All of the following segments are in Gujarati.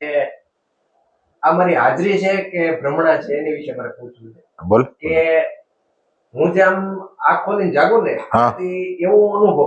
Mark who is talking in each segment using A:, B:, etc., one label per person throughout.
A: કે આ મારી હાજરી છે કે ભ્રમણા છે એની વિશે મારે પૂછવું છે?
B: બોલ.
A: કે હું જે આમ આંખ ખોલીને જાગું ને એવો અનુભવ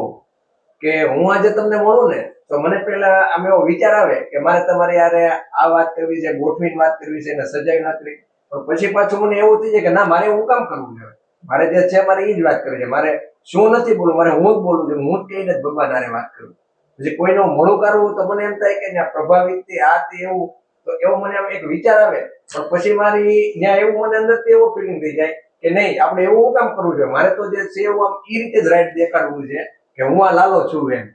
A: કે હું આજે તમને મળું ને તો મને પેલા આમ એવો વિચાર આવે કે મારે તમારી યારે આ વાત કરવી છે ગોઠવીને વાત કરવી છે ને સજાવી વાત કરી. પણ પછી પાછું મને એવું થઈ જાય કે ના મારે હું કામ કરવું છે મારે જે છે મારે એ જ વાત કરવી છે. મારે શું નથી બોલવું મારે હું જ બોલું છું. હું જ કહીને જ ભગવાન આરે વાત કરું. પછી કોઈનો મોડું કરવું તો મને એમ થાય કે પ્રભાવિતથી આ તે એવું તો એવો મને આમ એક વિચાર આવે. પણ પછી મારી ત્યાં એવું મને અંદરથી એવો ફિલિંગ થઈ જાય કે નહીં આપણે એવું કામ કરવું છે મારે તો જે છે એવું આમ એ રીતે જ રાઈટ દેખાડવું છે કે હું આ લાલો છું એમ.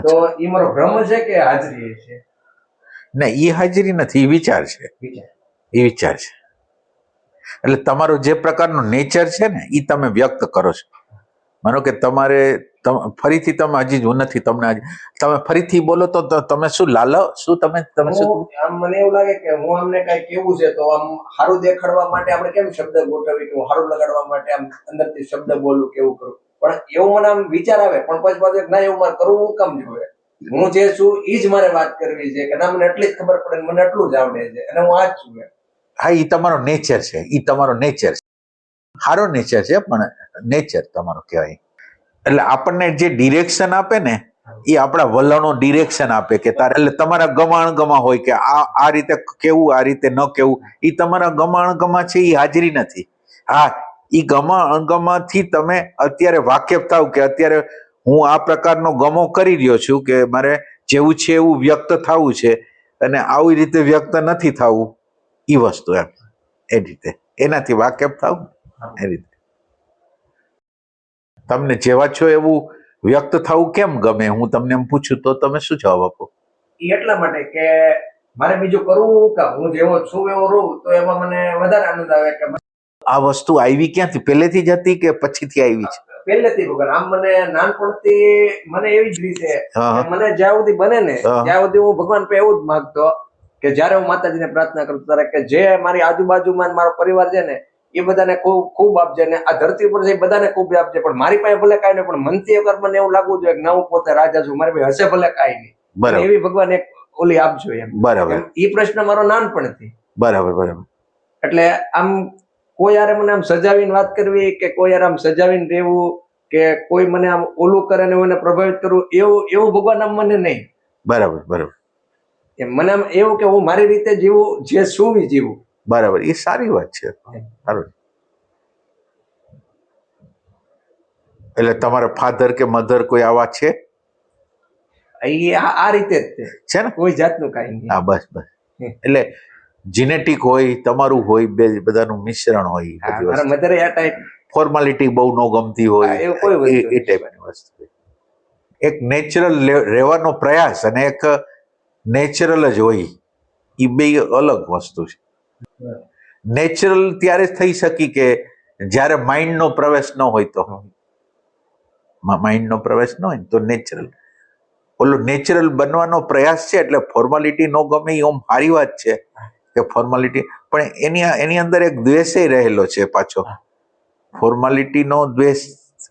A: તો એ મારો ભ્રમ છે કે હાજરી છે?
B: ને એ હાજરી નથી એ વિચાર છે. એ વિચાર છે. એટલે તમારો જે પ્રકારનો નેચર છે ને એ તમે વ્યક્ત કરો છો. માનો કે તમારે તમ- ફરીથી તમે હજી જ નથી તમને આજે તમે ફરીથી બોલો તો તમે શું લાલો? શું તમે તમે શું?
A: આમ મને એવું લાગે કે હું અમને કઈ કેવું છે તો આમ સારું દેખાડવા માટે આપણે કેમ શબ્દ ગોઠવી કે હું સારું લગાડવા માટે આમ અંદરથી શબ્દ બોલું કેવું કરું? પણ એવું મને આમ વિચાર આવે પણ પછી પાછું ના એવું મારે કરવું હું કામ જોઈએ હું જે છું એ જ મારે વાત કરવી છે કે ના મને એટલી જ ખબર પડે મને એટલું જ આવડે છે અને હું આ જ છું
B: હા એ તમારો નેચર છે એ તમારો નેચર છે. સારો નેચર છે પણ નેચર તમારો કહેવાય. એટલે આપણને જે ડિરેક્શન આપે ને, એ આપણા વલણો ડિરેક્શન આપે કે તારે, એટલે તમારા ગમાણ ગમા હોય કે આ આ રીતે કેવું, આ રીતે ન કેવું, એ તમારા ગમાણ ગમા છે, એ હાજરી નથી. હા, એ ગમા અણગમાથી તમે અત્યારે વાકેફ થાવ કે અત્યારે હું આ પ્રકારનો ગમો કરી રહ્યો છું કે મારે જેવું છે એવું વ્યક્ત થવું છે અને આવી રીતે વ્યક્ત નથી થવું એ વસ્તુ એમ. એ રીતે. એનાથી વાકેફ થાવ, એ રીતે. તમને જેવા છો એવું વ્યક્ત થવું કેમ ગમે? હું તમને એમ પૂછું તો તમે શું જવાબ આપો?
A: એ એટલા માટે કે મારે બીજું કરવું કામ હું જેવો છું એવો રહું તો એમાં મને વધારે આનંદ આવે કે
B: આ વસ્તુ આવી ક્યાંથી? પહેલેથી જ હતી કે પછીથી આવી છે?
A: પહેલેથી વગર. આમ મને નાનપણથી મને એવી જ રીતે મને જ્યાં સુધી બને ને ત્યાં સુધી હું ભગવાન પે એવું જ માંગતો કે જ્યારે હું માતાજીને પ્રાર્થના કરું ત્યારે કે જે મારી આજુબાજુમાં મારો પરિવાર છે ને એ બધાને ખૂબ ખૂબ આપજે ને આ ધરતી ઉપર છે બધાને ખૂબ આપજે. પણ મારી પાસે ભલે કાંઈ નહીં પણ મનથી અગર મને એવું લાગવું જોઈએ કે ના હું પોતે રાજા છું મારી પાસે હશે ભલે કાંઈ નહીં.
B: બરાબર.
A: એવી ભગવાન એક ઓલી આપજો એમ.
B: બરાબર.
A: એ પ્રશ્ન મારો નાનપણથી.
B: બરાબર બરાબર.
A: એટલે આમ કોઈ યારે મને આમ સજાવીને વાત કરવી કે કોઈ યારે આમ સજાવીને રહેવું કે કોઈ મને આમ ઓલું કરે ને એને પ્રભાવિત કરવું એવું એવું ભગવાન આમ મને નહીં.
B: બરાબર બરાબર.
A: એમ મને આમ એવું કે હું મારી રીતે જીવું જે સુવી જીવું.
B: બરાબર. એ સારી વાત છે. સારું. એટલે તમારા ફાધર કે મધર કોઈ આવા છે?
A: એ આ રીતે જ છે.
B: ને?
A: કોઈ જાતનું કાંઈ
B: હા બસ બસ. એટલે જીનેટિક હોય તમારું હોય બે બધાનું મિશ્રણ હોય
A: મારા મધરે આ ટાઈપ
B: ફોર્માલિટી બહુ ન ગમતી હોય એ ટાઈપની વસ્તુ એક નેચરલ રહેવાનો પ્રયાસ અને એક નેચરલ જ હોય એ બે અલગ વસ્તુ છે. નેચરલ ત્યારે જ થઈ શકી કે જ્યારે માઇન્ડનો પ્રવેશ ન હોય તો. માઇન્ડનો પ્રવેશ ન હોય તો નેચરલ ઓલો નેચરલ બનવાનો પ્રયાસ છે એટલે ફોર્માલિટી ન ગમે એ ઓમ સારી વાત છે કે ફોર્માલિટી પણ એની એની અંદર એક દ્વેષે રહેલો છે પાછો. ફોર્માલિટીનો દ્વેષ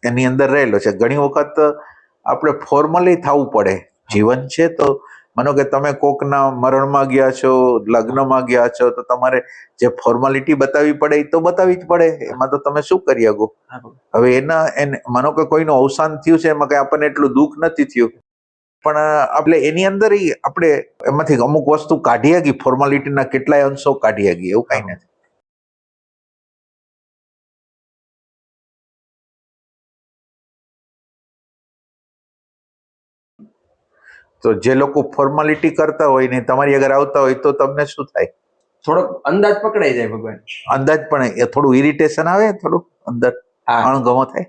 B: એની અંદર રહેલો છે. ઘણી વખત આપણે ફોર્મલી થવું પડે. જીવન છે તો માનો કે તમે કોકના મરણમાં ગયા છો લગ્નમાં ગયા છો તો તમારે જે ફોર્માલિટી બતાવવી પડે એ તો બતાવવી જ પડે. એમાં તો તમે શું કરી શકો? હવે એના એને માનો કે કોઈનું અવસાન થયું છે એમાં કઈ આપણને એટલું દુઃખ નથી થયું. પણ આપણે એની અંદર આપણે એમાંથી અમુક વસ્તુ કાઢી આગી ફોર્માલિટીના કેટલાય અંશો કાઢી આગી એવું કઈ નથી. તો જે લોકો ફોર્માલિટી કરતા હોય ને તમારી આગળ આવતા હોય તો તમને શું થાય?
A: થોડોક અંદાજ પકડાઈ જાય ભગવાન.
B: અંદાજ પણ એ થોડું ઇરિટેશન આવે થોડું અંદર અણગમો થાય.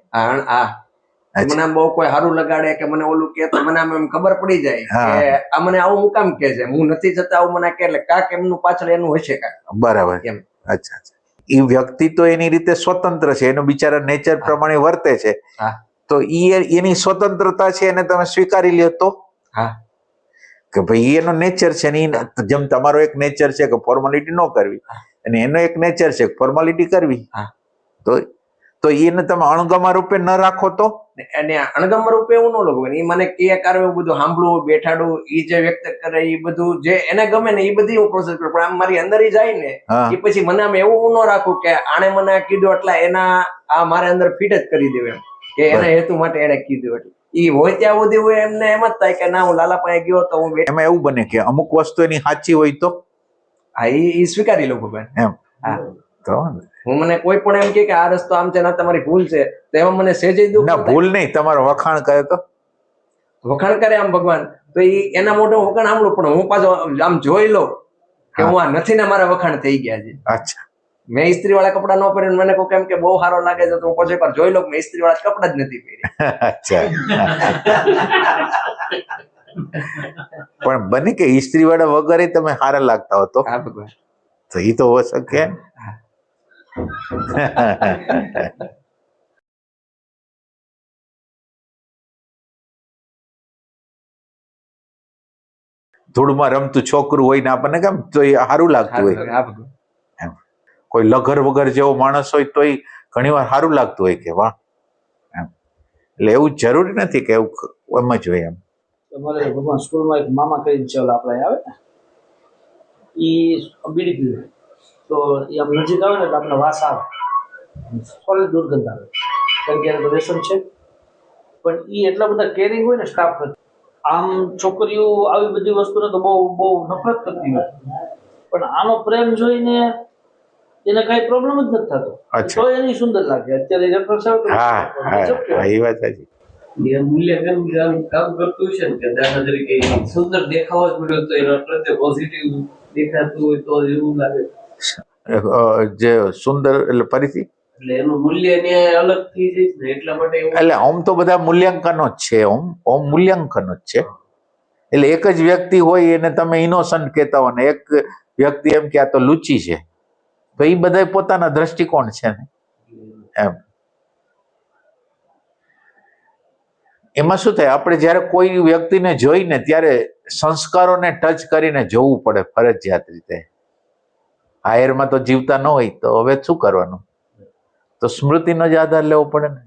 A: મને બહુ કોઈ સારું લગાડે કે મને ઓલું કે તો મને આમ એમ ખબર પડી જાય. કે આ મને આવું હું કામ કે છે? હું નથી જતા આવું મને કે એટલે કાક એમનું પાછળ એનું હશે કાક.
B: બરાબર.
A: એમ.
B: અચ્છા અચ્છા. એ વ્યક્તિ તો એની રીતે સ્વતંત્ર છે એનો બિચારા નેચર પ્રમાણે વર્તે છે. તો એ એની સ્વતંત્રતા છે એને તમે સ્વીકારી લ્યો તો?
A: હા.
B: કે ભાઈ એનો નેચર છે ને જેમ તમારો એક નેચર છે કે ફોર્માલિટી ન કરવી અને એનો એક નેચર છે ફોર્માલિટી કરવી.
A: હા.
B: તો તો એને તમે અણગમા રૂપે ન રાખો તો?
A: અને અણગમ રૂપે એવું ન લખવું એ મને કે કારણે એવું બધું સાંભળવું બેઠાડું એ જે વ્યક્ત કરે એ બધું જે એને ગમે ને એ બધી હું પ્રોસેસ કરું. પણ આમ મારી અંદર ઈ જાય ને એ પછી મને આમ એવું ન રાખું કે આણે મને કીધું એટલે એના આ મારે અંદર ફિટ જ કરી દેવું એમ. કે એના હેતુ માટે એને કીધું એટલે. ઈ હોય ત્યાં સુધી હું એમને એમ જ થાય કે ના હું લાલા પાસે ગયો તો હું
B: એમાં એવું બને કે અમુક વસ્તુ એની સાચી હોય તો?
A: હા ઈ સ્વીકારી લઉં ભગવાન.
B: એમ.
A: હા.
B: તો
A: હું મને કોઈ પણ એમ કે આ રસ્તો આમ છે ના તમારી ભૂલ છે તો એમાં મને સેજે દઉં
B: ના ભૂલ નહીં. તમારો વખાણ કરે તો?
A: વખાણ કરે આમ ભગવાન. તો એ એના મોઢે હું વખાણ સાંભળું પણ હું પાછો આમ જોઈ લઉં કે હું આ નથી ને મારા વખાણ થઈ ગયા છે.
B: અચ્છા.
A: મેં ઇસ્ત્રી વાળા કપડા ન પહેરીને મને કોઈ કેમ કે બહુ સારો લાગે છે તો હું પછી પર જોઈ લઉં મેં ઇસ્ત્રી વાળા કપડા જ નથી પહેર્યા.
B: પણ બને કે ઇસ્ત્રી વાળા વગર તમે સારા લાગતા હો તો? તો એ તો હો શકે. ધૂળમાં રમતું છોકરું હોય ને આપણને કેમ તો એ સારું લાગતું હોય. કોઈ લઘર વગર જેવો માણસ હોય તોય ઘણી વાર સારું લાગતું હોય કે વાહ. એમ. એટલે એવું જરૂરી નથી કે એવું એમ જ હોય એમ.
C: ભગવાન સ્કૂલમાં એક મામા કરીને ચલ આપણે આવે. ને એ બીડી પીવે. તો એ આમ નજીક આવે ને એટલે આપણે વાસ આવે. સોલિડ દુર્ગંધ આવે. કારણ કે એનું વ્યસન છે. પણ એ એટલા બધા કેરિંગ હોય ને સ્ટાફ આમ છોકરીઓ આવી બધી વસ્તુને તો બહુ બહુ નફરત કરતી હોય. પણ આનો પ્રેમ જોઈને એને કઈ પ્રોબ્લેમ જ નથી થતો. તો એની સુંદર લાગે. અત્યારે
B: હા એ વાત સાચી.
D: એ મૂલ્યાંકન કામ કામ કરતું છે ને કે દાખલા તરીકે સુંદર દેખાવ જ મળ્યો તો એનો પ્રત્યે પોઝિટિવ દેખાતું હોય તો જ એવું લાગે.
B: જે સુંદર એટલે ફરીથી?
D: એટલે એનું મૂલ્ય ન્યાય અલગ થઈ જાય ને એટલા માટે
B: એટલે ઓમ તો બધા મૂલ્યાંકનો જ છે. ઓમ ઓમ મૂલ્યાંકનો જ છે. એટલે એક જ વ્યક્તિ હોય એને તમે ઇનોસન્ટ કહેતા હો ને એક વ્યક્તિ એમ કે આ તો લુચી છે. તો એ બધા પોતાના દ્રષ્ટિકોણ છે ને. એમ. એમાં શું થાય? આપણે જ્યારે કોઈ વ્યક્તિને જોઈને ત્યારે સંસ્કારોને ટચ કરીને જોવું પડે ફરજિયાત રીતે. હાયરમાં તો જીવતા ન હોય તો હવે શું કરવાનું? તો સ્મૃતિનો જ આધાર લેવો પડે ને.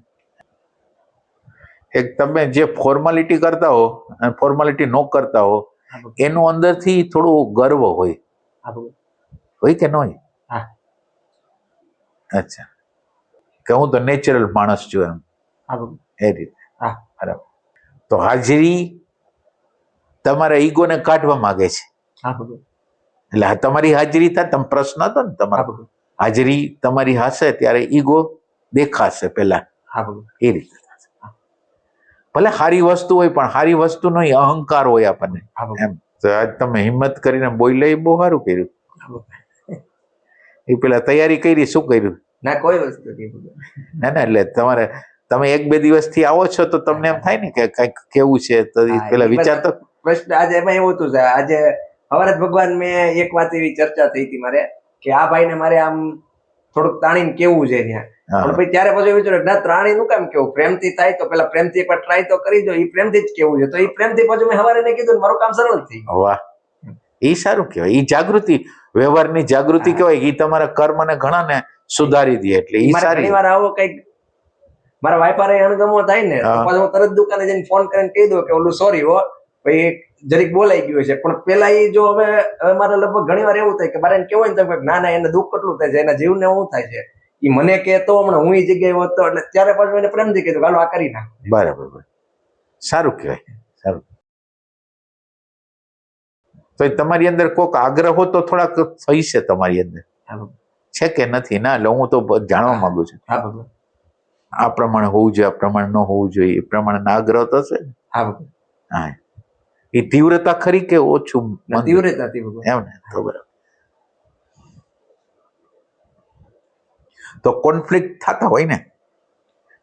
B: એક તમે જે ફોર્માલિટી કરતા હો અને ફોર્માલિટી ન કરતા હો એનું અંદરથી થોડું ગર્વ હોય. હોય કે ન હોય. અચ્છા. કે હું તો નેચરલ માણસ છું એમ. એ રીતે.
A: હા.
B: બરાબર. તો હાજરી તમારા ઈગોને કાઢવા માંગે છે. એટલે તમારી હાજરી થાય તમે પ્રશ્ન હતો ને તમારા. હાજરી તમારી હશે ત્યારે ઈગો દેખાશે પેલા એ રીતે. ભલે સારી વસ્તુ હોય પણ સારી વસ્તુનો અહંકાર હોય આપણને. એમ. તો આજ તમે હિંમત કરીને બોલ્યા લઈ બહુ સારું કર્યું. એ પેલા તૈયારી કરી શું કર્યું?
A: ના કોઈ વસ્તુ
B: ના ના એટલે તમારે તમે એક બે દિવસથી આવો છો તો તમને એમ થાય ને કે કંઈક કેવું છે તો પેલા વિચાર તો
A: પ્રશ્ન આજે એમાં એવું હતું આજે સવારે ભગવાન મેં એક વાત એવી ચર્ચા થઈ હતી મારે કે આ ભાઈને મારે આમ થોડુંક તાણીને કેવું છે ત્યાં. પણ પછી ત્યારે પછી વિચાર ના ત્રાણી નું કેમ કેવું? પ્રેમથી થાય તો પેલા પ્રેમથી એકવાર ટ્રાય તો કરી દો એ પ્રેમથી જ કેવું છે. તો એ પ્રેમથી પછી મેં હવારે ને કીધું મારું કામ સરળ થઈ
B: વાહ. એ સારું કહેવાય. એ જાગૃતિ વ્યવહારની જાગૃતિ. કહેવાય એ તમારા કર્મને ઘણાને સુધારી દે એટલે એ સારી
A: ઘણી વાર આવો કંઈક મારા વાઈફારે અણગમો થાય ને
B: હા.
A: તરત દુકાને જઈને ફોન કરીને કહી દઉં કે ઓલું સોરી હો ભાઈ જરીક બોલાઈ ગયું છે પણ પેલા એ જો હવે મારે લગભગ ઘણી વાર એવું થાય કે મારે એને કેવું ને તો ના ના એને દુઃખ કેટલું થાય છે એના જીવને શું થાય છે એ મને કે તો હમણાં હું એ જગ્યાએ હોત એટલે ત્યારે પાછું એને પ્રેમથી કીધું હાલો આ કરી નાખ
B: બરાબર બરાબર. સારું કહેવાય સારું તો તમારી અંદર કોઈક આગ્રહો તો થોડાક થઈ છે તમારી અંદર. છે કે નથી? ના એટલે હું તો જાણવા માંગુ છું.
A: હા
B: આ પ્રમાણે હોવું જોઈએ આ પ્રમાણે ન હોવું જોઈએ એ પ્રમાણે આગ્રહ થશે?
A: હા
B: હા. એ તીવ્રતા ખરી કે ઓછું
A: તીવ્રતા
B: એમ ને? તો બરાબર. તો કોન્ફ્લિક્ટ થતા હોય ને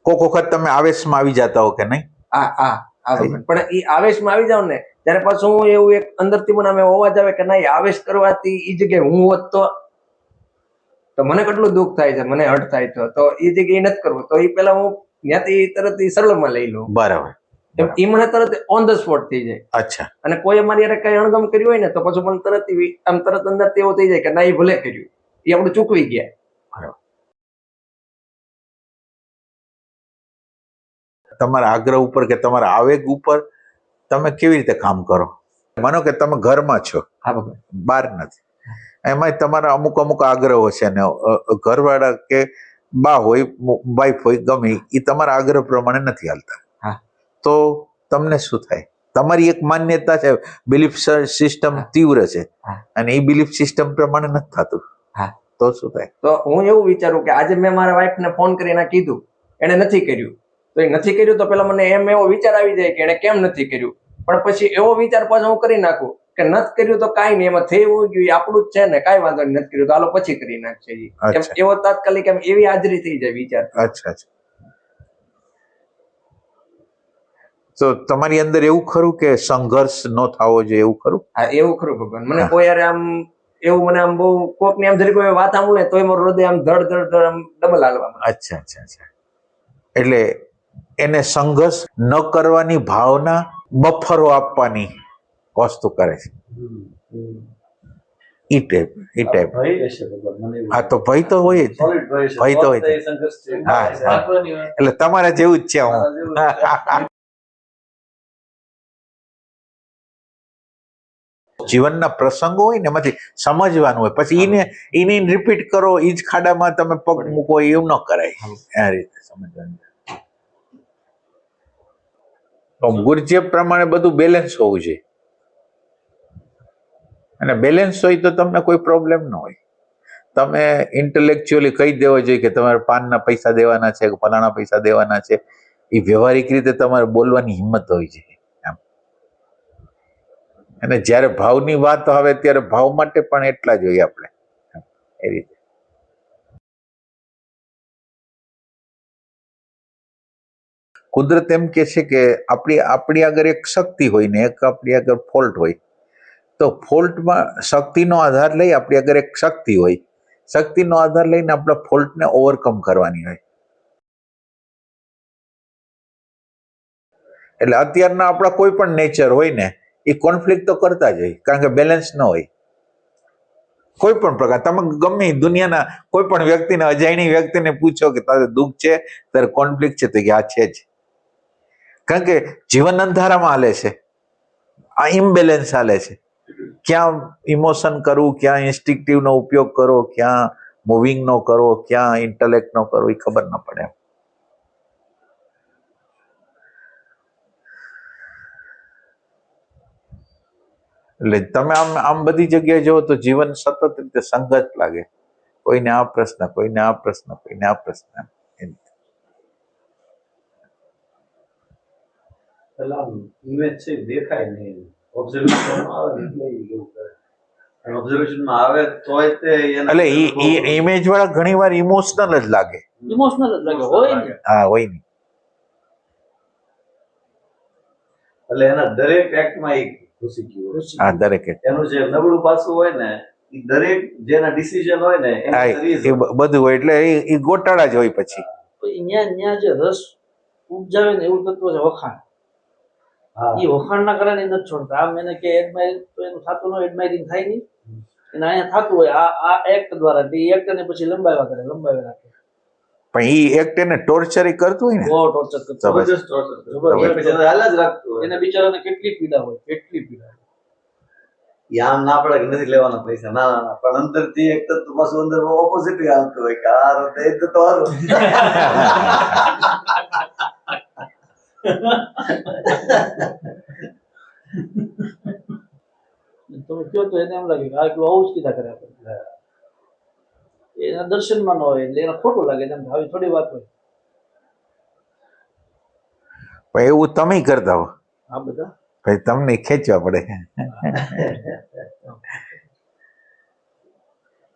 B: કોક વખત તમે આવેશમાં આવી જતા હો કે નહીં?
A: આ હા હા ભગવાન પણ એ આવેશમાં આવી જાવ ને ત્યારે પાછું હું એવું એક અંદરથી મને અમે અવાજ આવે કે ના આવેશ કરવાથી એ જગ્યાએ હું હોત તો? તો મને કેટલું દુઃખ થાય છે મને હર્ટ થાય તો તો એ જગ્યાએ નથી કરવું. તો એ પેલા હું ત્યાંથી તરત ઈ સરળમાં લઈ લઉં.
B: બરાબર.
A: એ મને તરત ઓન ધ સ્પોટ થઈ જાય.
B: અચ્છા.
A: અને કોઈ અમારી હારે કઈ અણગમ કર્યું હોય ને તો પછી મને તરત આમ તરત અંદર એવું થઈ જાય કે ના એ ભલે કર્યું. એ આપણે ચૂકવી ગયા.
B: તમારા આગ્રહ ઉપર કે તમારા આવેગ ઉપર તમે કેવી રીતે કામ કરો? માનો કે તમે ઘરમાં છો. બહાર નથી. એમાંય તમારા અમુક અમુક આગ્રહો છે ને ઘરવાળા કે બા હોય વાઈફ હોય ગમે એ તમારા આગ્રહ પ્રમાણે નથી હાલતા.
A: હા.
B: તો તમને શું થાય? તમારી એક માન્યતા છે બિલીફ સિસ્ટમ તીવ્ર છે. અને એ બિલીફ સિસ્ટમ પ્રમાણે નથી થતું.
A: હા.
B: તો શું થાય?
A: તો હું એવું વિચારું કે આજે મેં મારા વાઈફને ફોન કરીને કીધું એને નથી કર્યું. તો એ નથી કર્યું તો પેલા મને એમ એવો વિચાર આવી જાય કે એને કેમ નથી કર્યું? પણ પછી એવો વિચાર પાછો હું કરી નાખું કે નથી કર્યું તો કાંઈ નહીં એમાં થયું ગયું એ આપણું જ છે ને કાંઈ વાંધો નથી કર્યું તો હાલો પછી કરી નાખશે એમ એવો તાત્કાલિક એમ એવી હાજરી થઈ જાય વિચાર.
B: અચ્છા અચ્છા. તો તમારી અંદર એવું ખરું કે સંઘર્ષ ન થવો જોઈએ એવું ખરું?
A: હા એવું ખરું ભગવાન. મને કોઈ યાર આમ એવું મને આમ બહુ કોક ને આમ જરી કોઈ વાત સાંભળે તોય મારું હૃદય આમ ધડ ધડ ધડ આમ ડબલ હાલવા
B: અચ્છા અચ્છા અચ્છા. એટલે એને સંઘર્ષ ન કરવાની ભાવના બફરો આપવાની વસ્તુ કરે છે. ઈ ટાઈપ ઈ ટાઈપ હા તો ભય તો હોય જ.
C: ભય
B: તો હોય. હા. એટલે તમારા જેવું જ છે હું. જીવનના પ્રસંગો હોય ને એમાંથી સમજવાનું હોય. પછી એને એને રિપીટ કરો એ જ ખાડામાં તમે પગ મૂકો એવું ન કરાય. આ રીતે સમજવાનું તો ગુરજે પ્રમાણે બધું બેલેન્સ હોવું જોઈએ. અને બેલેન્સ હોય તો તમને કોઈ પ્રોબ્લેમ ન હોય. તમે ઇન્ટેલેક્ચ્યુઅલી કહી દેવો જોઈએ કે તમારે પાનના પૈસા દેવાના છે કે ફલાણા પૈસા દેવાના છે. એ વ્યવહારિક રીતે તમારે બોલવાની હિંમત હોવી જોઈએ. એમ. અને જ્યારે ભાવની વાત આવે ત્યારે ભાવ માટે પણ એટલા જ હોય આપણે. એ રીતે. કુદરત એમ કે છે કે આપણી આપણી આગળ એક શક્તિ હોય ને એક આપણી આગળ ફોલ્ટ હોય. તો ફોલ્ટમાં શક્તિનો આધાર લઈ આપણી આગળ એક શક્તિ હોય. શક્તિનો આધાર લઈને આપણે ફોલ્ટને ઓવરકમ કરવાની હોય. એટલે અત્યારના આપણા કોઈ પણ નેચર હોય ને એ કોન્ફ્લિક્ટ તો કરતા જ હોય, કારણ કે બેલેન્સ ન હોય. કોઈ પણ પ્રકાર, તમે ગમે દુનિયાના કોઈ પણ વ્યક્તિને અજાણી વ્યક્તિને પૂછો કે તારે દુઃખ છે? તારે કોન્ફ્લિક્ટ છે તો કે આ છે જ. કારણ કે જીવન અંધારામાં હાલે છે. આ ઇમ્બેલેન્સ હાલે છે. ક્યાં ઇમોશન કરવું, ક્યાં ઇન્સ્ટિક્ટિવનો ઉપયોગ કરો ક્યાં મૂવિંગનો કરો ક્યાં ઇન્ટલેક્ટનો કરો એ ખબર ન પડે. એટલે તમે આમ આમ બધી જગ્યાએ જુઓ તો જીવન સતત રીતે સંઘર્ષ લાગે. કોઈને આ પ્રશ્ન, કોઈને આ પ્રશ્ન, કોઈને આ પ્રશ્ન. એમ. એ
C: પેલા ઇમેજ છે દેખાય નહીં. ઓબ્ઝર્વેશન આવે એટલે એવું કરે. ઓબ્ઝર્વેશન આવે તોય તે
B: એટલે એ ઇમેજ વાળા ઘણી વાર ઇમોશનલ જ લાગે.
C: ઇમોશનલ જ લાગે હોય ને.
B: હા હોય ને.
C: એટલે એના દરેક એક્ટમાં એક ઘૂસી ગયું
B: હા દરેક.
C: એનું જે નબળું પાસું હોય ને એ દરેક જેના ડિસિઝન હોય ને
B: એ બધું હોય એટલે એ ગોટાળા જ હોય પછી.
E: તો ન્યા ન્યા જે રસ ઉપજાવે ને એવું તત્વ છે વખાણ. એ વખાણના કારણે એ નથી છોડતા. આમ એને કે એડમાયર તો એનું થતું ન એડમાયરિંગ થાય નહીં. અને અહીંયા થતું હોય આ આ એક્ટ દ્વારા. એ એક્ટ ને પછી લંબાવ્યા કરે લંબાવ્યા રાખે.
B: પણ એ એક્ટ એને ટોર્ચર કરતું હોય ને?
E: બહુ ટોર્ચર કરતું હોય.
C: જબરજસ્ત ટોર્ચર. હાલ જ રાખતું હોય.
E: એને બિચારાને કેટલી પીડા હોય કેટલી પીડા હોય.
C: આમ ના પડે કે નથી લેવાના પૈસા. ના ના પણ અંદરથી એક તો પાછું અંદર ઓપોઝિટ આવતું હોય કે આ તો તારું
E: તમે કહો તો એને એમ લાગે કે આ એટલું આવું જ કીધા કરે આપણે એના દર્શનમાં ન હોય એટલે એને ખોટું લાગે એમ આવી થોડી વાત હોય
B: પણ એવું તમે કરતા હો
E: આ બધા
B: ભાઈ તમને ખેંચવા પડે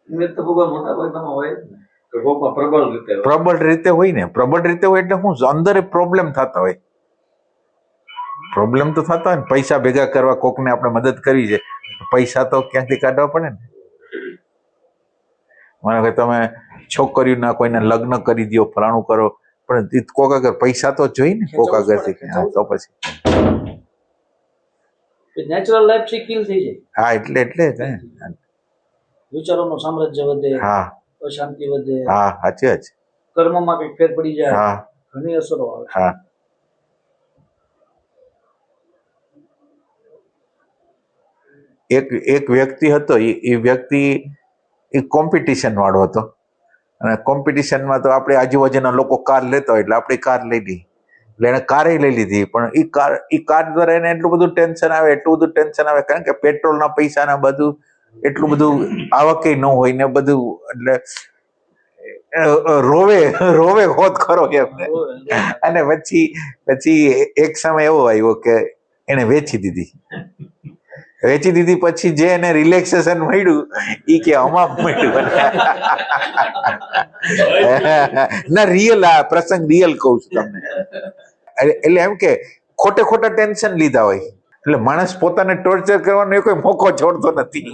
C: મેં તો ભગવાન મોટા ભાગનામાં હોય જ ને કે કોકમાં પ્રબળ રીતે હોય.
B: પ્રબળ રીતે હોય ને પ્રબળ રીતે હોય એટલે હું અંદર પ્રોબ્લેમ થતા હોય પ્રોબ્લેમ તો થતા હોય ને પૈસા ભેગા કરવા કોકને આપણે મદદ કરવી છે પૈસા તો ક્યાંથી કાઢવા પડે ને? મને કે તમે છોકરીઓના કોઈને લગ્ન કરી દો ફલાણું કરો પણ કોક આગળ પૈસા તો જોઈ ને કોક આગળથી. તો પછી.
E: નેચરલ લાઈફ છે કિલ થઈ જાય.
B: હા એટલે એટલે વિચારોનો ને.
E: સામ્રાજ્ય વધે
B: હા.
E: અશાંતિ વધે
B: હા સાચી વાત
E: કર્મમાં કંઈક ફેર પડી જાય
B: હા.
E: ઘણી અસરો આવે.
B: હા. એક એક વ્યક્તિ હતો, એ વ્યક્તિ એ કોમ્પિટિશન વાળો હતો. અને કોમ્પિટિશનમાં તો આપણે આજુબાજુના લોકો કાર લેતા હોય એટલે આપણે કાર લઈ લીધી એટલે એને કારે લઈ લીધી. પણ એ કાર એ કાર દ્વારા એને એટલું બધું ટેન્શન આવે, એટલું બધું ટેન્શન આવે. કારણ કે પેટ્રોલના પૈસાના બધું, એટલું બધું આવકે ન હોય ને બધું. એટલે રોવે રોવે હોત ખરો એમને. અને પછી પછી એક સમય એવો આવ્યો કે એને વેચી દીધી. વેચી દીધી પછી જે એને રિલેક્સેશન મળ્યું એ કે અમાપ મળ્યું. ના રિયલ આ પ્રસંગ રિયલ કહું છું તમને. એટલે એમ કે ખોટે ખોટા ટેન્શન લીધા હોય. એટલે માણસ પોતાને ટોર્ચર કરવાનો એ કોઈ મોકો છોડતો નથી.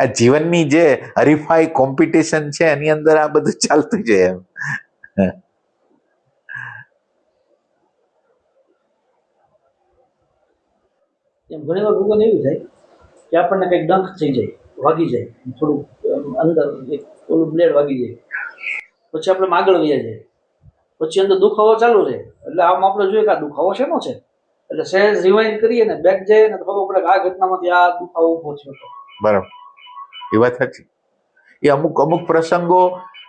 B: આ જીવનની જે હરીફાઈ કોમ્પિટિશન છે, એની અંદર આ બધું ચાલતું છે એમ.
E: એમ ઘણી વાર ભૂગોળ એવું થાય કે આપણને કંઈક ડંખ થઈ જાય વાગી જાય થોડુંક અંદર એક ઓલું બ્લેડ વાગી જાય. પછી આપણે આગળ વયા જાય. પછી અંદર દુખાવો ચાલુ રહે. એટલે આમ આપણે જોઈએ કે આ દુખાવો શેનો છે? એટલે સહેજ રિવાઇન્ડ કરીએ ને બેક જઈએ ને તો ખબર પડે આ ઘટનામાંથી આ દુખાવો ઊભો થયો
B: બરાબર. એ વાત સાચી. એ અમુક અમુક પ્રસંગો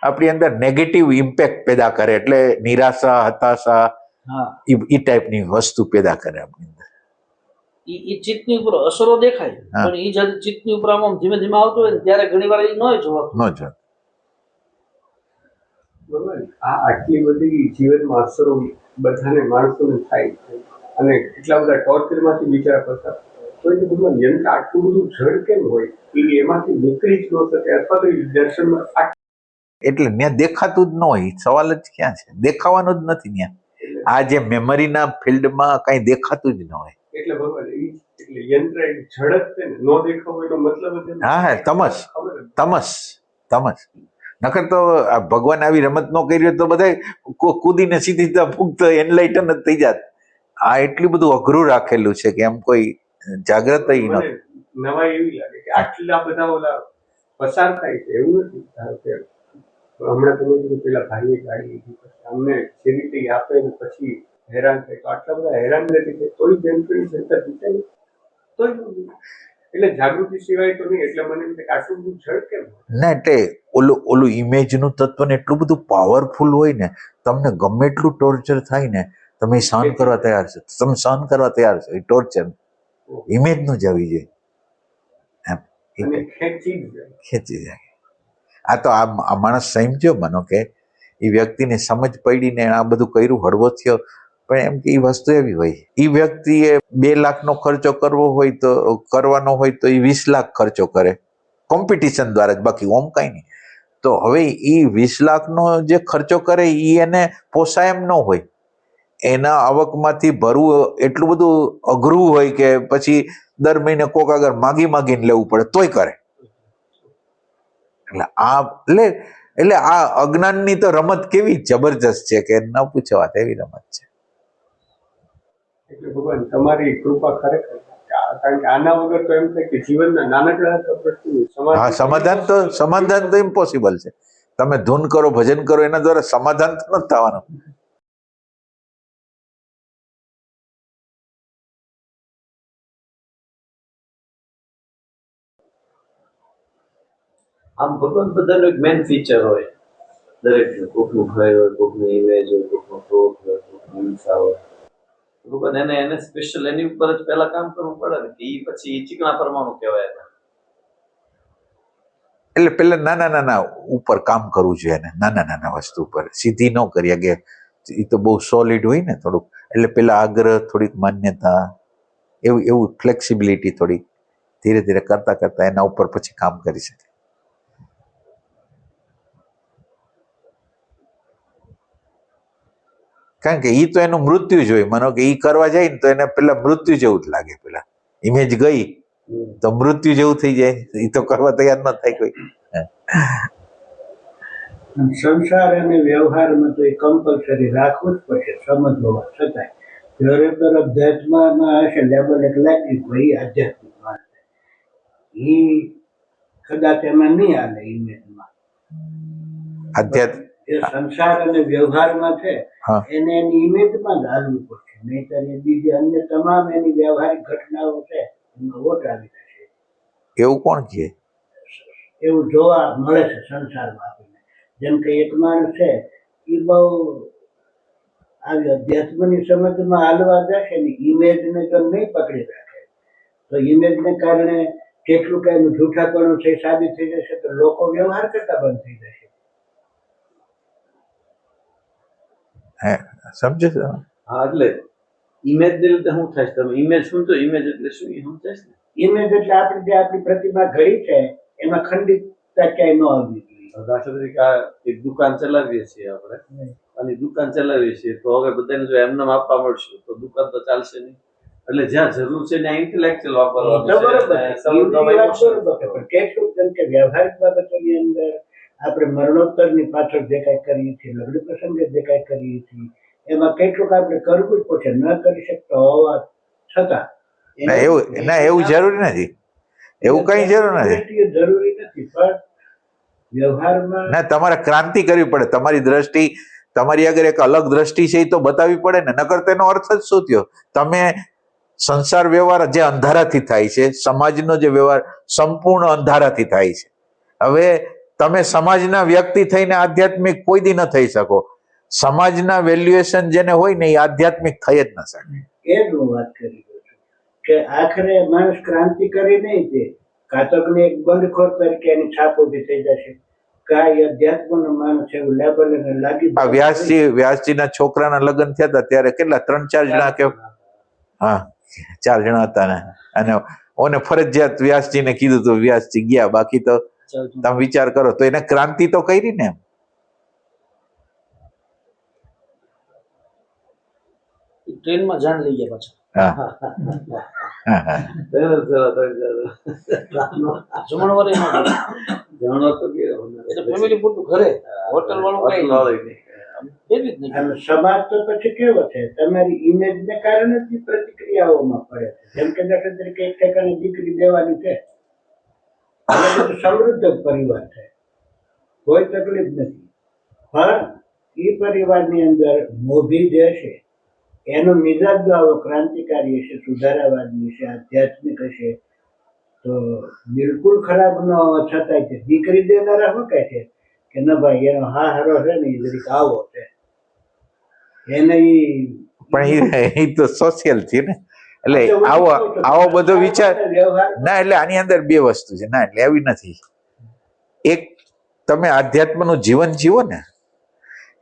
B: આપણી અંદર નેગેટિવ ઇમ્પેક્ટ પેદા કરે. એટલે નિરાશા હતાશા
E: હા.
B: એ ટાઈપની વસ્તુ પેદા કરે આપણી અંદર.
E: ઈ ઈ ચિત્તની ઉપર અસરો દેખાય. પણ જ્યારે ચિત્તની ઉપર આમ ધીમે ધીમે આવતો હોય ત્યારે ઘણી વાર એ ન જોવાતું.
B: ન જો
F: બરોબર આ આટલી બધી જીવનમાં અસરો બધાને માણસોને થાય છે. અને એટલા બધા ટોર્ચરમાંથી બિચારા પસાર તો એ ભગવાન યંત્ર આટલું બધું જડ કેમ હોય? એ એમાંથી નીકળી જ ન શકે અથવા તો દર્શનમાં
B: એટલે ત્યાં દેખાતું જ ન હોય. સવાલ જ ક્યાં છે? દેખાવાનું જ નથી ત્યાં આ જે મેમરીના ફિલ્ડમાં કઈ દેખાતું જ ન હોય.
F: એટલે ભગવાન એટલે યંત્ર ઝડપ છે ને ન દેખાવ એનો મતલબ
B: હા હા તમસ તમસ તમસ. નકર તો ભગવાન આવી રમત ન કરી તો બધા કૂદીને સીધી સીધા એનલાઇટન જ થઈ જાત. આ એટલું બધું અઘરું રાખેલું છે કે એમ કોઈ જાગ્રત નથી.
F: નવા એવી લાગે કે આટલા બધા ઓલા પસાર થાય છે એવું નથી. ધારો કે હમણાં તમે પેલા ભાઈએ ગાડી લીધી અમને જે રીતે આપે ને પછી હેરાન થાય. આટલા બધા હેરાન નથી થાય. તોય જંત્રની જનતા જીતે નહીં. તોય એટલે જાગૃતિ સિવાય તો નહીં. એટલે મને કે આટલું બધું જડ કેમ
B: ના એટલે ઓલું ઓલું ઇમેજનું તત્વ ને એટલું બધું પાવરફુલ હોય ને તમને ગમે એટલું ટોર્ચર થાય ને તમે સહન કરવા તૈયાર છો. તમે સહન કરવા તૈયાર છો એ ટોર્ચર ઇમેજનું જ આવી જાય. એમ.
F: ખેંચી જાય.
B: આ તો આ આ માણસ સમજ્યો મનો કે એ વ્યક્તિને સમજ પડી ને આ બધું કર્યું હળવો થયો પણ એમ કે એ વસ્તુ એવી હોય. એ વ્યક્તિએ બે લાખનો ખર્ચો કરવો હોય તો, કરવાનો હોય તો એ વીસ લાખ ખર્ચો કરે. કોમ્પિટિશન દ્વારા જ, બાકી ઓમ કાંઈ નહીં. તો હવે એ વીસ લાખનો જે ખર્ચો કરે એ એને પોસાય એમ ન હોય. એના આવકમાંથી ભરવું એટલું બધું અઘરું હોય કે પછી દર મહિને કોક આગળ માગી માગીને લેવું પડે, તોય કરે. એટલે આ એટલે એટલે આ અજ્ઞાનની તો રમત કેવી જબરજસ્ત છે કે ન પૂછવા તેવી રમત છે.
F: એટલે ભગવાન તમારી કૃપા ખરેખર કારણ કે આના વગર તો એમ થાય કે જીવનના નાનકડા તો પ્રશ્નો સમાજ
B: હા સમાધાન તો સમાધાન તો ઇમ્પોસિબલ છે. તમે ધૂન કરો ભજન કરો એના દ્વારા સમાધાન તો નથી થવાનું.
D: આમ ભગવાન બધાનું એક મેન ફીચર હોય. દરેક કોકનું ભય હોય કોકની ઇમેજ હોય કોકનો ક્રોધ હોય કોકની હિંસા હોય. ભગવાન એને એને સ્પેશિયલ એની ઉપર જ પહેલા કામ કરવું પડે ને, કે એ પછી ચીકણા પરમાણુ કહેવાય એને.
B: એટલે પેલા નાના નાના ઉપર કામ કરવું જોઈએ ને નાના નાના વસ્તુ ઉપર. સીધી ન કરીએ કે એ તો બહુ સોલિડ હોય ને થોડુંક. એટલે પેલા આગ્રહ, થોડીક માન્યતા, એવું એવું ફ્લેક્સિબિલિટી થોડીક ધીરે ધીરે કરતા કરતા એના ઉપર પછી કામ કરી શકે. કારણ કે એ તો એનું મૃત્યુ જોઈ માનો કે ઈ કરવા જાય ને તો એને પેલા મૃત્યુ જેવું જ લાગે પેલા. ઇમેજ ગઈ તો મૃત્યુ જેવું થઈ જાય. એ તો કરવા તૈયાર ન થાય કોઈ.
G: સંસાર અને વ્યવહારમાં તો એ કમ્પલસરી રાખવું જ પડશે સમજ હોવા છતાંય જ્યારે તરફ અધ્યાત્મમાં હશે લેબલ એક લાગ્યું ભાઈ આધ્યાત્મિક માણસ એ કદાચ એમાં નહીં આવે ઇમેજમાં
B: આધ્યાત્મ
G: જે સંસાર અને વ્યવહારમાં છે એને એની ઇમેજમાં જ હાલવું પડશે. નહીતર એ બીજી અન્ય તમામ એની વ્યવહારિક ઘટનાઓ છે એમાં વોટ આવી જશે.
B: એવું કોણ કહે?
G: એવું જોવા મળે છે સંસારમાં આપણને. જેમ કે એક માણસ છે એ બહુ આવી અધ્યાત્મની સમજમાં હાલવા જશે ને ઇમેજને તો નહીં પકડી રાખે. તો ઇમેજને કારણે કેટલું કઈ જૂઠાપણું છે સાબિત થઈ જશે તો લોકો વ્યવહાર કરતા બંધ થઈ જશે.
B: હે સમજે છે?
D: હા એટલે ઇમેજ ને લીધે શું થાય તમે ઇમેજ શું છો ઇમેજ એટલે શું? એ શું થાય
G: ઇમેજ એટલે આપણી જે આપણી પ્રતિમા ઘડી છે એમાં ખંડિતતા ક્યાંય ન આવવી જોઈએ
D: દાખલા તરીકે આ એક દુકાન ચલાવીએ છીએ આપણે અને દુકાન ચલાવીએ છીએ તો હવે બધાને જો એમને આપવા મળશે તો દુકાન તો ચાલશે નહીં. એટલે જ્યાં જરૂર છે ત્યાં ઇન્ટેલેક્ચ્યુઅલ વાપરવાનું છે.
G: બરોબર કેટલું જેમ કે વ્યવહારિક બાબતોની અંદર આપણે મરણોત્તરની પાછળ જે કાંઈ કરીએ છીએ લગ્ન પ્રસંગે જે કાંઈ કરીએ છીએ એમાં કેટલુંક આપણે કરવું જ પડશે ન કરી શકતા હોવા છતાં
B: ના એવું ના એવું જરૂરી નથી. એવું કઈ જરૂર નથી.
G: જરૂરી નથી પણ વ્યવહારમાં
B: ના તમારે ક્રાંતિ કરવી પડે. તમારી દ્રષ્ટિ તમારી આગળ એક અલગ દ્રષ્ટિ છે એ તો બતાવવી પડે ને. નકર તેનો અર્થ જ શું થયો? તમે સંસાર વ્યવહાર જે અંધારાથી થાય છે સમાજનો જે વ્યવહાર સંપૂર્ણ અંધારાથી થાય છે. હવે તમે સમાજના વ્યક્તિ થઈને આધ્યાત્મિક કોઈ દી ન થઈ શકો. સમાજના વેલ્યુએશન જેને હોય ને એ આધ્યાત્મિક થઈ જ ન શકે.
G: એ જ હું વાત કરી રહ્યો છું? કે આખરે માણસ ક્રાંતિ કરી નહીં તે ઘાતકને એક બંધખોર તરીકે એની છાપ ઊભી થઈ જશે.
B: વ્યાસજી વ્યાસજીના છોકરાના લગ્ન થયા હતા ત્યારે કેટલા? ત્રણ ચાર જણા કે હા ચાર જણા હતા ને. અને ઓને ફરજિયાત વ્યાસજીને કીધું તો વ્યાસજી ગયા બાકી તો તમે વિચાર કરો તો એને ક્રાંતિ તો કરી ને એમ.
E: ટ્રેનમાં જાણ લઈ ગયા પાછા.
B: હા. હા, હા.
D: સરસ, સરસ, સરસ, સરસ.
E: જમણવારે ન ગયા.
D: જાણવા તો કે
E: એટલે ફેમિલી પૂરતું ઘરે? હોટલ વાળું કઈ
D: હોટલ વાળું નહીં.
E: એવી જ નહીં.
G: અને સમાજ તો પછી કેવો છે? તમારી ઇમેજ ને કારણે જ પ્રતિક્રિયાઓમાં પડે છે. જેમ કે દાખલા તરીકે એક દીકરી દેવાની છે. હવે સમૃદ્ધ પરિવાર છે કોઈ તકલીફ નથી. પણ એ પરિવારની અંદર મોભી જે છે, એનો મિજાજ આવો ક્રાંતિકારી હશે સુધારાવાદી હશે, આધ્યાત્મિક હશે, તો બિલકુલ ખરાબ ન હોવા છતાંય છે. દીકરી દેનારા શું કહે છે? કે ન ભાઈ, એનો હા હારો છે ને એ જરીક આવો છે. એને
B: પણ એ તો સોશિયલ છે ને. એટલે આવો આવો બધો વિચાર ના એટલે આની અંદર બે વસ્તુ છે. ના એટલે એવી નથી. એક તમે આધ્યાત્મનું જીવન જીવો ને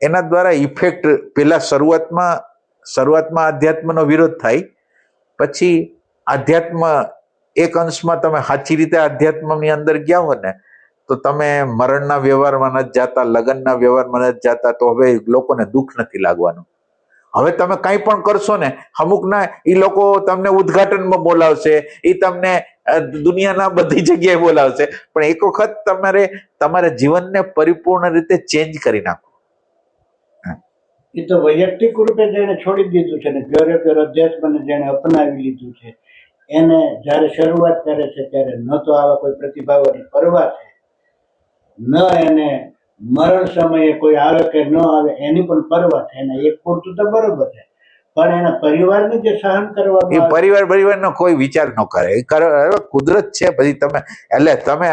B: એના દ્વારા ઇફેક્ટ પેલા શરૂઆતમાં શરૂઆતમાં આધ્યાત્મનો વિરોધ થાય પછી આધ્યાત્મ એક અંશમાં તમે સાચી રીતે આધ્યાત્મની અંદર ગયા હો ને તો તમે મરણના વ્યવહારમાં નથી જાતા લગ્નના વ્યવહારમાં નથી જાતા તો હવે લોકોને દુઃખ નથી લાગવાનું. હવે તમે કંઈ પણ કરશો ને અમુક ના એ લોકો તમને ઉદઘાટનમાં બોલાવશે એ તમને દુનિયાના બધી જગ્યાએ બોલાવશે. પણ એક વખત તમારે, તમારા જીવનને પરિપૂર્ણ રીતે ચેન્જ કરી નાખો.
G: એ તો વૈયક્તિક રૂપે જેને છોડી દીધું છે ને પ્યોરે પ્યોર અધ્યાત્મને જેને અપનાવી લીધું છે, એને જ્યારે શરૂઆત કરે છે, ત્યારે ન તો આવા કોઈ પ્રતિભાવોની પરવા છે. ન એને મરણ સમયે કોઈ આવે કે ન આવે એની પણ પરવા છે. એના એક પૂરતું તો બરોબર છે. પણ એના પરિવારને જે સહન
B: એ
G: કરવામાં
B: પરિવાર પરિવારનો કોઈ વિચાર ન કરે. એ કુદરત છે પછી તમે એટલે તમે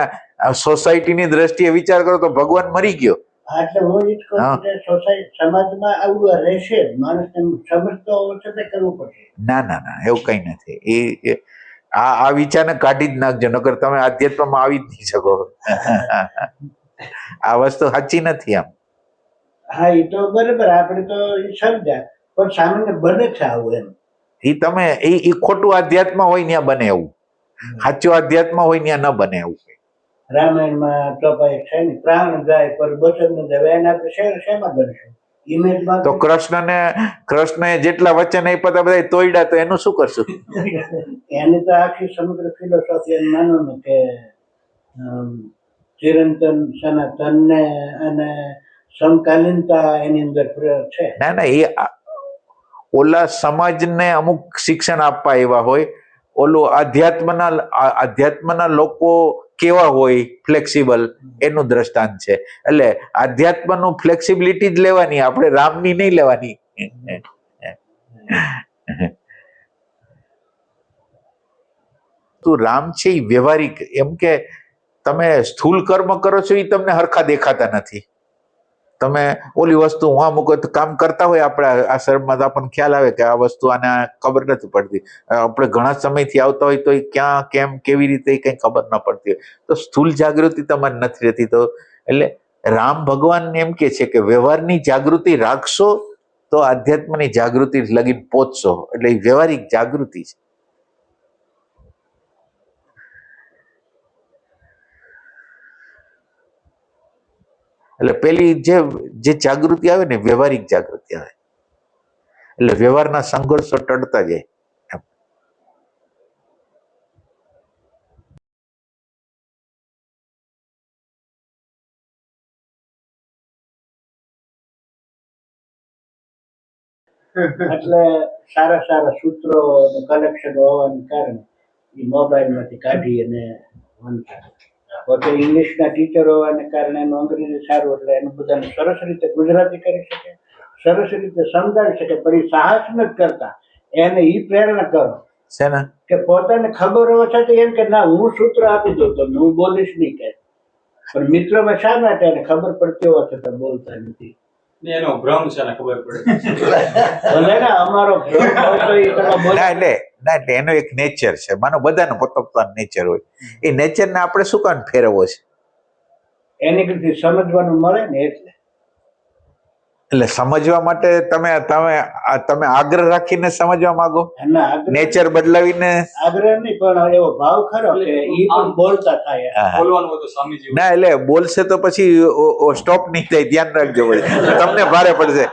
B: સોસાયટીની દ્રષ્ટિએ વિચાર કરો તો ભગવાન મરી ગયો.
G: એટલે હું એ જ કહું છું કે સોસાયટી સમાજમાં આવું રહેશે. માણસને સમજતો હોવો તે કરવું પડશે.
B: ના ના ના એવું કંઈ નથી. એ એ- આ આ વિચારને કાઢી જ નાખજો નકર તમે આધ્યાત્મમાં આવી જ નહીં શકો. આ વસ્તુ સાચી નથી આમ
G: હા એ તો બરાબર આપણે તો સમજ્યા. પણ સામાન્ય બને છે આવું એમ.
B: એ તમે એ એ ખોટું આધ્યાત્મ હોય ત્યાં બને એવું. સાચું આધ્યાત્મ હોય ત્યાં ન બને એવું
G: રામાયણમાં ભાઈ છે ને પ્રાણ જાય પર વચન ન જાય એને આપણે શેર શેમાં ઇમેજમાં
B: તો કૃષ્ણને કૃષ્ણએ જેટલા વચન આપ્યા હતા બધા તોડ્યા તો એનું શું કરશું?
G: એની તો આખી સમગ્ર ફિલોસોફી એમ માનો ને કે ચિરંતન સનાતનને અને સમકાલીનતા એની અંદર છે.
B: ના ના, એ ઓલા સમાજને અમુક શિક્ષણ આપવા એવા હોય. ઓલું આધ્યાત્મના આધ્યાત્મના લોકો કેવા હોય ફ્લેક્સિબલ એનું દ્રષ્ટાંત છે. એટલે આધ્યાત્મનું ફ્લેક્સિબિલિટી જ લેવાની, આપણે રામની નહીં લેવાની. તું રામ છે એ વ્યવહારિક, એમ કે તમે સ્થૂલ કર્મ કરો છો એ તમને હરખા દેખાતા નથી. તમે ઓલી વસ્તુ હું અમુક કામ કરતા હોય આપણા આશ્રમમાં તો આપણને ખ્યાલ આવે કે આ વસ્તુ આને ખબર નથી પડતી. આપણે ઘણા સમયથી આવતા હોય તો એ ક્યાં, કેમ, કેવી રીતે કંઈ ખબર ન પડતી હોય. તો સ્થૂલ જાગૃતિ તમારે નથી રહેતી. તો એટલે રામ ભગવાન એમ કે છે કે વ્યવહારની જાગૃતિ રાખશો તો આધ્યાત્મની જાગૃતિ લગીન પહોંચશો. એટલે એ વ્યવહારિક જાગૃતિ છે. એટલે પેલી જે જે જાગૃતિ આવે ને, વ્યવહારિક જાગૃતિ આવે. એટલે વ્યવહારના સંઘર્ષો ટળતા જાય.
G: એટલે સારા સારા સૂત્રો કલેક્શન હોવાને કારણે એ મોબાઈલમાંથી કાઢી અને વાંચતા પોતે ઇંગ્લિશના ટીચર હોવાને કારણે એનું અંગ્રેજી સારું એટલે એનું બધાને સરસ રીતે ગુજરાતી કરી શકે સરસ રીતે સમજાવી શકે પણ એ સાહસ નથી કરતા. એને એ પ્રેરણા કરો.
B: છે
G: કે પોતાને ખબર હોવા તો એમ કે ના હું સૂત્ર આપી દઉં તમને હું બોલીશ નહીં કે. પણ મિત્રોમાં શા માટે એને ખબર પડતી હોવા છતાં બોલતા નથી?
F: ને એનો ભ્રમ છે ને ખબર પડે.
G: ભલે ને અમારો ભ્રમ હોય તો એ તમે બોલો.
B: ના એટલે ના એટલે એનો એક નેચર છે. માનો બધાનો પોતપોતાનો નેચર હોય. એ નેચરને આપણે શું કામ ફેરવવો છે?
G: એની કરતી સમજવાનું મળે ને એટલે.
B: એટલે સમજવા માટે તમે તમે તમે આગ્રહ રાખીને સમજવા માંગો? નેચર બદલાવીને?
G: આગ્રહ નહીં પણ એવો ભાવ ખરો કે ઈ પણ બોલતા થાય.
F: બોલવાનું હોય તો સ્વામીજી
B: ના એટલે બોલશે તો પછી સ્ટોપ નહીં થાય ધ્યાન રાખજો પછી તમને ભારે પડશે.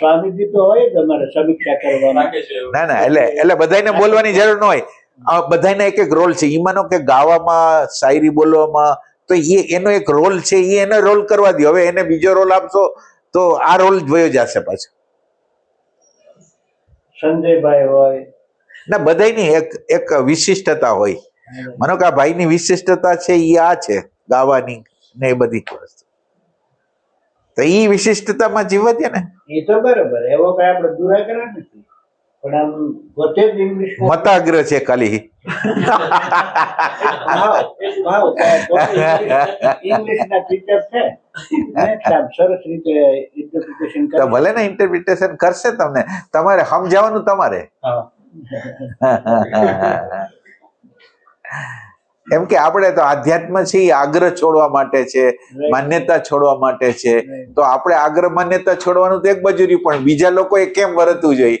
G: સ્વામીજી તો હોય તમારે સમીક્ષા કરવાની.
B: ના ના એટલે એટલે બધાને બોલવાની જરૂર ન હોય. આ બધાને એક એક રોલ છે. ઈમાનો કે ગાવામાં શાયરી બોલવામાં તો એ એનો એક રોલ છે એ એને રોલ કરવા દો હવે એને બીજો રોલ આપશો તો આ રોલ જોયો જશે પાછો.
G: સંજયભાઈ હોય.
B: ના બધાની એક એક વિશિષ્ટતા હોય. માનો કે આ ભાઈની વિશિષ્ટતા છે એ આ છે ગાવાની ને એ બધી વસ્તુ. તો એ વિશિષ્ટતામાં જીવત દે ને.
G: એ તો બરોબર એવો કઈ આપણે દુરાગ્રહ નથી.
B: મતાગ્રહ છે ખાલી. તો ભલે ને ઇન્ટરપ્રિટેશન કરશે તમને. તમારે સમજાવવાનું તમારે. એમ કે આપણે તો આધ્યાત્મ છે એ આગ્રહ છોડવા માટે છે માન્યતા છોડવા માટે છે. તો આપણે આગ્રહ માન્યતા છોડવાનું તો એક બાજુ રહ્યું પણ. બીજા લોકોએ કેમ વર્તવું જોઈએ?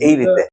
B: એ રીતે.